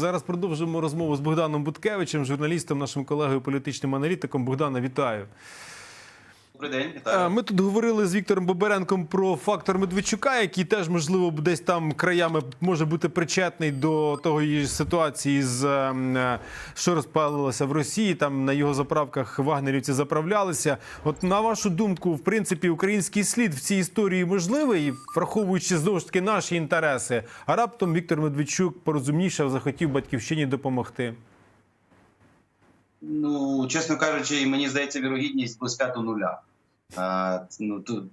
Зараз продовжуємо розмову з Богданом Буткевичем, журналістом, нашим колегою, політичним аналітиком. Богдана, вітаю. Добрий день, Е, вітаю. Ми тут говорили з Віктором Боберенком про фактор Медведчука, який теж, можливо, десь там краями може бути причетний до того ситуації, з, ем, е, що розпалилося в Росії. Там на його заправках вагнерівці заправлялися. От на вашу думку, в принципі, український слід в цій історії можливий, враховуючи знову ж таки наші інтереси. А раптом Віктор Медведчук порозумнішав, захотів батьківщині допомогти. Ну, чесно кажучи, мені здається, вірогідність близька до нуля. А, ну, тут,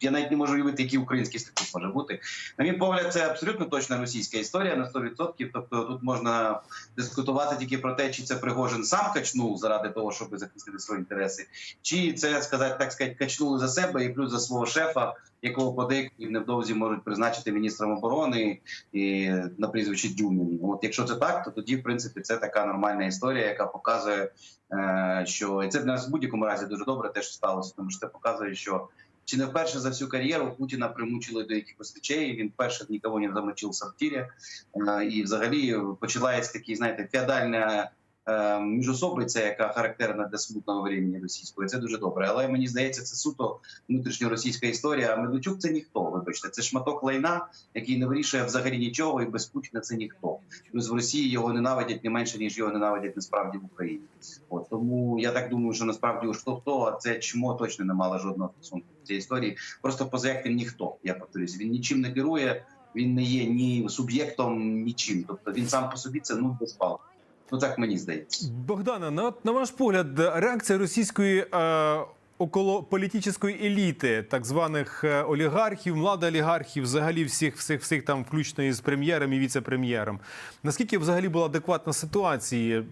я навіть не можу уявити, який український статус може бути. На мій погляд, це абсолютно точна російська історія на 100%. Тобто тут можна дискутувати тільки про те, чи це Пригожин сам качнув заради того, щоб захистити свої інтереси, чи це сказати, так сказати, качнули за себе і плюс за свого шефа, якого подейкують невдовзі можуть призначити міністром оборони і на прізвище Дюмін. От якщо це так, то тоді, в принципі, це така нормальна історія, яка показує, е, що і це для нас в будь-якому разі дуже добре, те, що сталося, тому що це показує, що чи не вперше за всю кар'єру Путіна примучили до якихось речей. Він вперше нікого не замочив в сортирі. Е, і взагалі починається такий, знаєте, феодальна е, міжособиця, яка характерна для смутного времени російського. Це дуже добре. Але мені здається, це суто внутрішньоросійська історія. А Медведчук це ніхто. Вибачте, це шматок лайна, який не вирішує взагалі нічого, і без Путіна це ніхто. В Росії його ненавидять не менше ніж його ненавидять насправді в Україні. От тому я так думаю, що насправді уж хто хто, а це чмо точно не мало жодного стосунку до цієї історії. Просто поза ніхто. Я повторюсь, він нічим не керує. Він не є ні суб'єктом, нічим. Тобто він сам по собі це ну без палки. Ну так мені здається. Богдана, на, на ваш погляд, реакція російської е, околополітичної еліти, так званих е, олігархів, младоолігархів, взагалі всіх, всіх, всіх там, включно із прем'єром і віце-прем'єром. Наскільки взагалі була адекватна ситуація?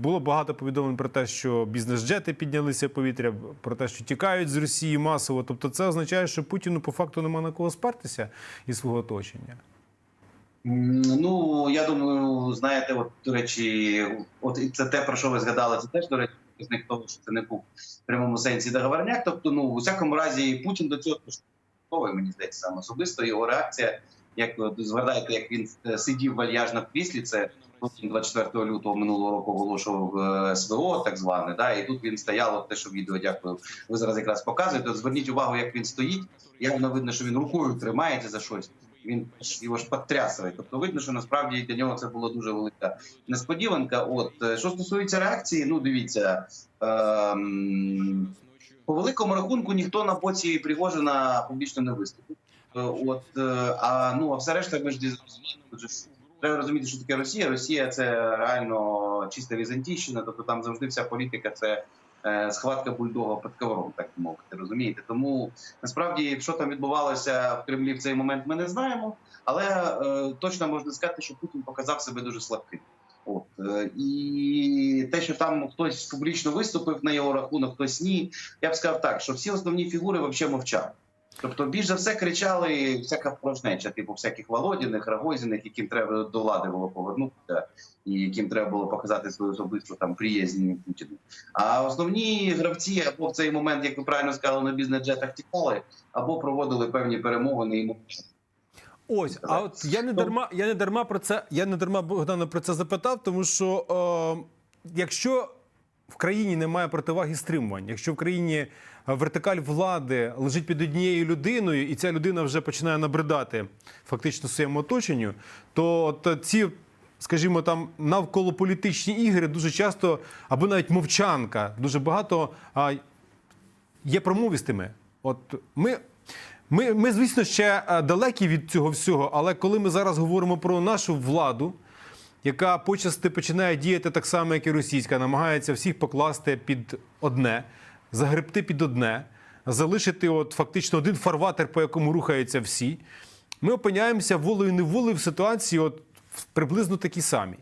Було багато повідомлень про те, що бізнес-джети піднялися в повітря, про те, що тікають з Росії масово. Тобто, це означає, що Путіну по факту нема на кого спертися із свого оточення. Ну я думаю, знаєте, от до речі, от це те про що ви згадали. Це теж до речі, показник того, що це не був в прямому сенсі договорняк. Тобто, ну у всякому разі, Путін до цього готовий, мені здається, сам особисто його реакція. Як от, згадаєте, як він е, сидів вальяжно в кріслі, це Путін 24 лютого минулого року оголошував е, СВО, так зване, да, і тут він стояв, те, що відео дякую. Ви зараз якраз показуєте. Зверніть увагу, як він стоїть. Явно видно, що він рукою тримається за щось. Він його ж підтрясує. Тобто видно, що насправді для нього це була дуже велика несподіванка. От е, що стосується реакції, ну дивіться. Ем... По великому рахунку ніхто на боці Пригожина публічно не виступив. Е, От е, а ну а все решта, ми ж треба розуміти, що таке Росія. Росія це реально чиста візантійщина, тобто там завжди вся політика це схватка бульдога під ковром, так мовити. Розумієте? Тому насправді, що там відбувалося в Кремлі в цей момент, ми не знаємо. Але е, точно можна сказати, що Путін показав себе дуже слабким. От е, і те, що там хтось публічно виступив на його рахунок, хтось ні. Я б сказав так, що всі основні фігури взагалі мовчали. Тобто, більш за все кричали всяка порожнеча, типу всяких Володіних, Рагозіних, яким треба до влади було повернутися, і яким треба було показати свою особисту там приязнь Путіну. А основні гравці або в цей момент, як ви правильно сказали, на бізнес-джетах тікали, або проводили певні перемовини і мовчали. Ось, а от я не дарма, я не дарма про це, я не дарма Богдана про це запитав, тому що е, якщо в країні немає противаги стримувань, якщо в країні е, вертикаль влади лежить під однією людиною, і ця людина вже починає набридати фактично своєму оточенню, то от ці. Скажімо, там навколополітичні ігри дуже часто, або навіть мовчанка, дуже багато а, є промовістими. От ми, ми, ми, звісно, ще е, далекі від цього всього, але коли ми зараз говоримо про нашу владу, яка почасти починає діяти так само, як і російська, намагається всіх покласти під одне, загребти під одне, залишити от фактично один фарватер, по якому рухаються всі. Ми опиняємося волею неволею в ситуації, от приблизно такі самі.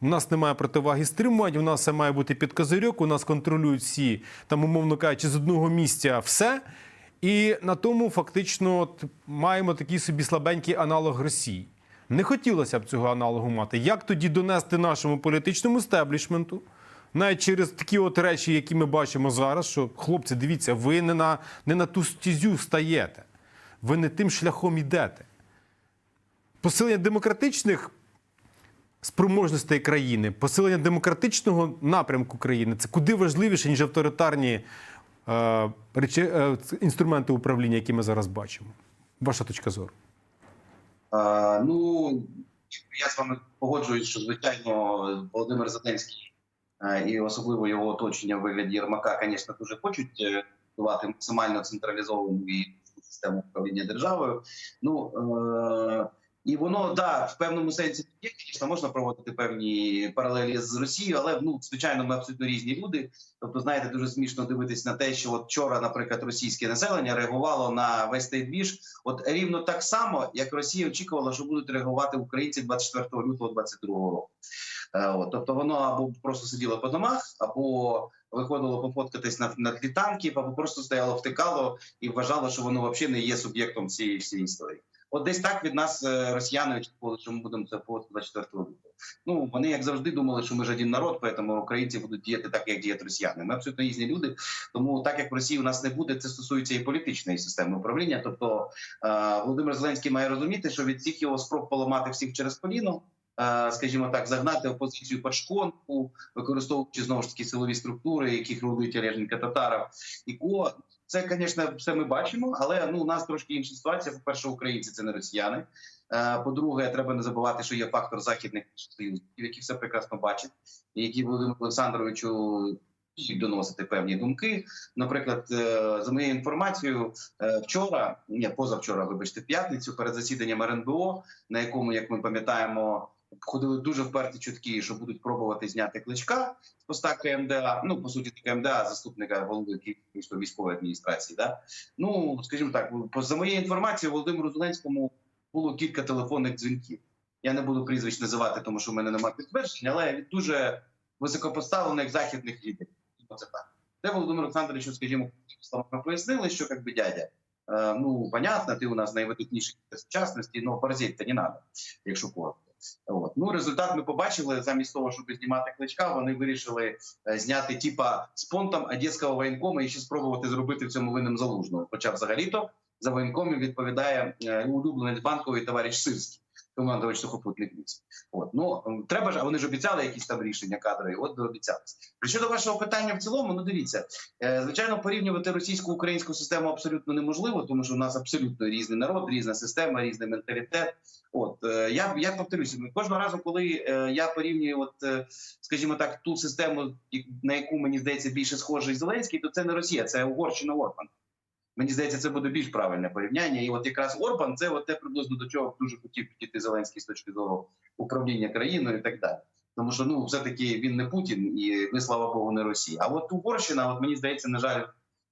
У нас немає противаги стримувань, у нас все має бути під козирьок, у нас контролюють всі, там, умовно кажучи, з одного місця все. І на тому фактично от, маємо такий собі слабенький аналог Росії. Не хотілося б цього аналогу мати. Як тоді донести нашому політичному стеблішменту, навіть через такі от речі, які ми бачимо зараз, що хлопці, дивіться, ви не на, не на ту стезю стаєте, ви не тим шляхом йдете. Посилення демократичних спроможностей країни, посилення демократичного напрямку країни це куди важливіше, ніж авторитарні е, речі, е, інструменти управління, які ми зараз бачимо. Ваша точка зору. Е, ну я з вами погоджуюсь, що звичайно Володимир Зеленський е, і особливо його оточення в вигляді Єрмака, звісно, дуже хочуть давати максимально централізовану і систему управління державою. Ну е, і воно да в певному сенсі є, звісно, можна проводити певні паралелі з Росією, але ну звичайно, ми абсолютно різні люди. Тобто, знаєте, дуже смішно дивитись на те, що от вчора, наприклад, російське населення реагувало на весь цей двіж, от рівно так само, як Росія очікувала, що будуть реагувати українці 24 лютого 22 року. Е, От, тобто воно або просто сиділо по домах, або виходило пофоткатись на, на тлі танків, або просто стояло, втикало і вважало, що воно взагалі не є суб'єктом цієї всієї історії. От десь так від нас е, росіяни очікували, що ми будемо це поводити 24 лютого. Ну вони як завжди думали, що ми ж один народ, тому українці будуть діяти так, як діють росіяни. Ми абсолютно різні люди. Тому так як в Росії у нас не буде, це стосується і політичної системи управління. Тобто е, Володимир Зеленський має розуміти, що від всіх його спроб поламати всіх через коліно. е, Скажімо так, загнати опозицію під шконку, використовуючи знову ж таки силові структури, яких рулить Олеженка Татаров і ко. Це, звісно, все ми бачимо, але ну у нас трошки інша ситуація. По перше, українці це не росіяни. Е, По-друге, треба не забувати, що є фактор західних союзників, які все прекрасно бачать, і які Володимиру Олександровичу доносити певні думки. Наприклад, е, за моєю інформацією, е, вчора, ні, позавчора, вибачте, п'ятницю перед засіданням РНБО, на якому, як ми пам'ятаємо, ходили дуже вперті чутки, що будуть пробувати зняти кличка з поста КМДА. Ну по суті, КМДА, заступника голови Київської військової адміністрації. Да? Ну скажімо так, за моєю інформацією, Володимиру Зеленському було кілька телефонних дзвінків. Я не буду прізвищ називати, тому що в мене немає підтвердження, але від дуже високопоставлених західних лідерів. Оце так. Де Володимир Олександрович, скажімо, пояснили, що як би дядя. е, Ну, понятно, ти у нас найвидатніший сучасності, але борзіть-то не треба, якщо коротко. От. Ну, результат ми побачили. Замість того, щоб знімати кличка, вони вирішили е, зняти типа понтом одеського воєнкома і ще спробувати зробити в цьому винним залужного. Хоча взагалі-то за воєнкомів відповідає улюблений улюбленець банковий товариш Сирський, командувач сухопутних військ. От ну треба ж, а вони ж обіцяли якісь там рішення кадрові. От дообіцялися. І щодо вашого питання в цілому, ну дивіться, е, звичайно, порівнювати російсько-українську систему абсолютно неможливо, тому що у нас абсолютно різний народ, різна система, різний менталітет. От е, я я повторюся, кожного разу, коли е, я порівнюю, от скажімо так, ту систему, на яку мені здається більше схожий Зеленський, то це не Росія, це Угорщина Орбан. Мені здається, це буде більш правильне порівняння. І от якраз Орбан це от те приблизно до чого дуже хотів підійти Зеленський з точки зору управління країною і так далі. Тому що ну все-таки він не Путін, і ми, слава Богу, не Росія. А от Угорщина, от мені здається, на жаль,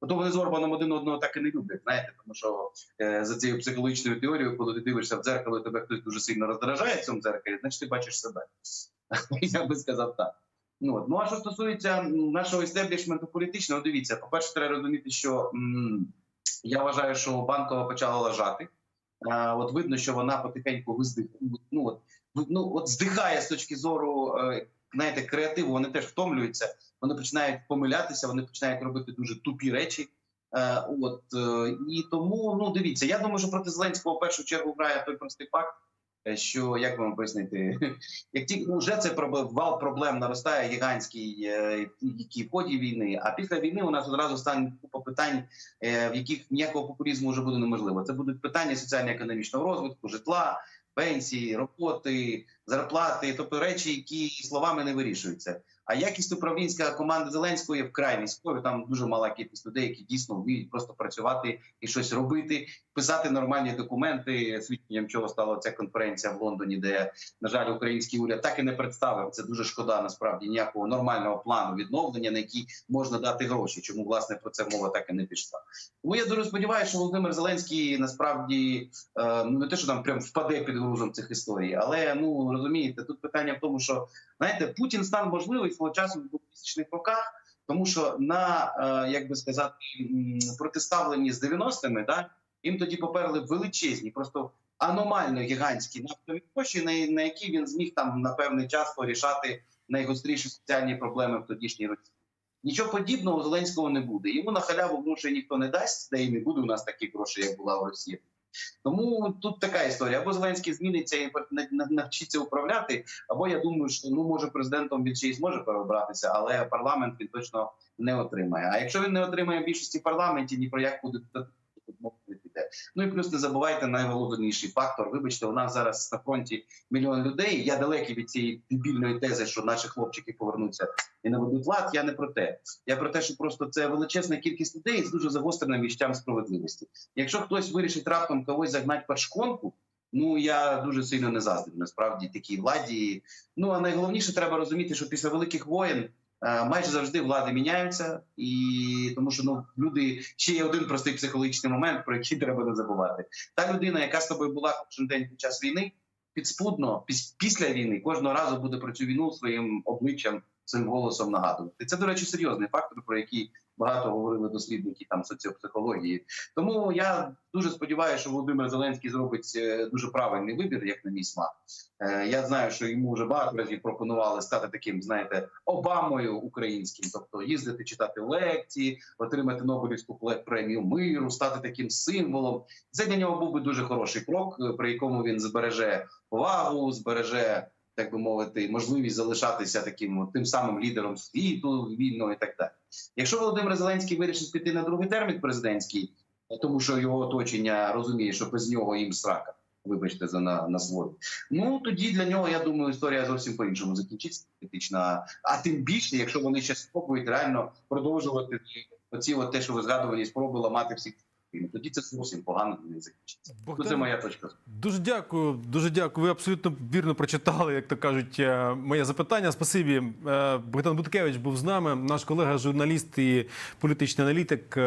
ото вони з Орбаном один одного так і не люблять. Знаєте, тому що е, за цією психологічною теорією, коли ти дивишся в дзеркало, і тебе хтось дуже сильно роздражає в цьому дзеркалі, значить ти бачиш себе. Я би сказав так. Ну, от. ну а що стосується нашого істеблішменту політичного, дивіться, по-перше, треба розуміти, що м, я вважаю, що банкова почала лажати. От видно, що вона потихеньку. Ну, от, ну, от здихає з точки зору е, знаєте, креативу, вони теж втомлюються, вони починають помилятися, вони починають робити дуже тупі речі. Е, от е, і тому, ну дивіться, я думаю, що проти Зеленського в першу чергу грає той простий факт, що як вам пояснити, як тільки ну, вже це вал проблем наростає гігантський, які в ході війни. А після війни у нас одразу стане купа питань, е, в яких ніякого популізму вже буде неможливо. Це будуть питання соціально-економічного розвитку, житла, пенсії, роботи, зарплати, тобто речі, які словами не вирішуються. А якість управлінська команди Зеленського є вкрай низькою. Там дуже мала кількість людей, які дійсно вміють просто працювати і щось робити, писати нормальні документи. Свідченням чого стала ця конференція в Лондоні, де на жаль український уряд так і не представив. Це дуже шкода. Насправді ніякого нормального плану відновлення, на який можна дати гроші. Чому власне про це мова так і не пішла? Тому я дуже сподіваюся, що Володимир Зеленський насправді е, ну не те, що там прям впаде під грузом цих історій, але ну розумієте, тут питання в тому, що знаєте, Путін став можливий свого часу в 2000-х роках, тому що на е, як би сказати протиставленні з 90-ми, да їм тоді поперли величезні, просто аномально гігантські нафтові гроші, на, на які він зміг там на певний час порішати найгостріші соціальні проблеми в тодішній Росії. Нічого подібного у Зеленського не буде. Йому на халяву грошей ніхто не дасть, де і не буде у нас таких грошей, як була в Росії. Тому тут така історія. Або Зеленський зміниться і на- на- навчиться управляти, або я думаю, що ну може президентом він ще й зможе перебратися, але парламент він точно не отримає. А якщо він не отримає більшості в парламенті, ні про яку депутатуру піде. Ну і плюс не забувайте найголовніший фактор. Вибачте, у нас зараз на фронті мільйон людей. Я далекий від цієї дебільної тези, що наші хлопчики повернуться і наведуть лад. Я не про те. Я про те, що просто це величезна кількість людей з дуже загостреним відчуттям справедливості. Якщо хтось вирішить раптом когось загнати під ну я дуже сильно не заздрю насправді такій владі. Ну а найголовніше треба розуміти, що після великих воєн. Е, Майже завжди влади міняються, і тому що ну люди ще є один простий психологічний момент, про який треба не забувати. Та людина, яка з тобою була кожен день під час війни, підспудно піс- після війни кожного разу буде про цю війну своїм обличчям, своїм голосом нагадувати. Це, до речі, серйозний фактор, про який багато говорили дослідники там соціопсихології. Тому я дуже сподіваюся, що Володимир Зеленський зробить е, дуже правильний вибір, як на мій смак. Е, Я знаю, що йому вже багато разів пропонували стати таким, знаєте, Обамою українським, тобто їздити, читати лекції, отримати Нобелівську премію миру, стати таким символом. Це для нього був би дуже хороший крок, е, при якому він збереже повагу, збереже. Так би мовити, можливість залишатися таким тим самим лідером світу вільного і так далі. Якщо Володимир Зеленський вирішить піти на другий термін президентський, тому що його оточення розуміє, що без нього їм срака. Вибачте за на, на. Ну тоді для нього я думаю, історія зовсім по іншому закінчиться політична. А тим більше, якщо вони ще спробують реально продовжувати оці от те, що ви згадували, спроби ламати всіх. Тоді це зовсім погано не закінчиться. Богдан, це моя точка. Дуже дякую, дуже дякую. Ви абсолютно вірно прочитали, як то кажуть, е, моє запитання. Спасибі. Е, Богдан Буткевич був з нами, наш колега, журналіст і політичний аналітик.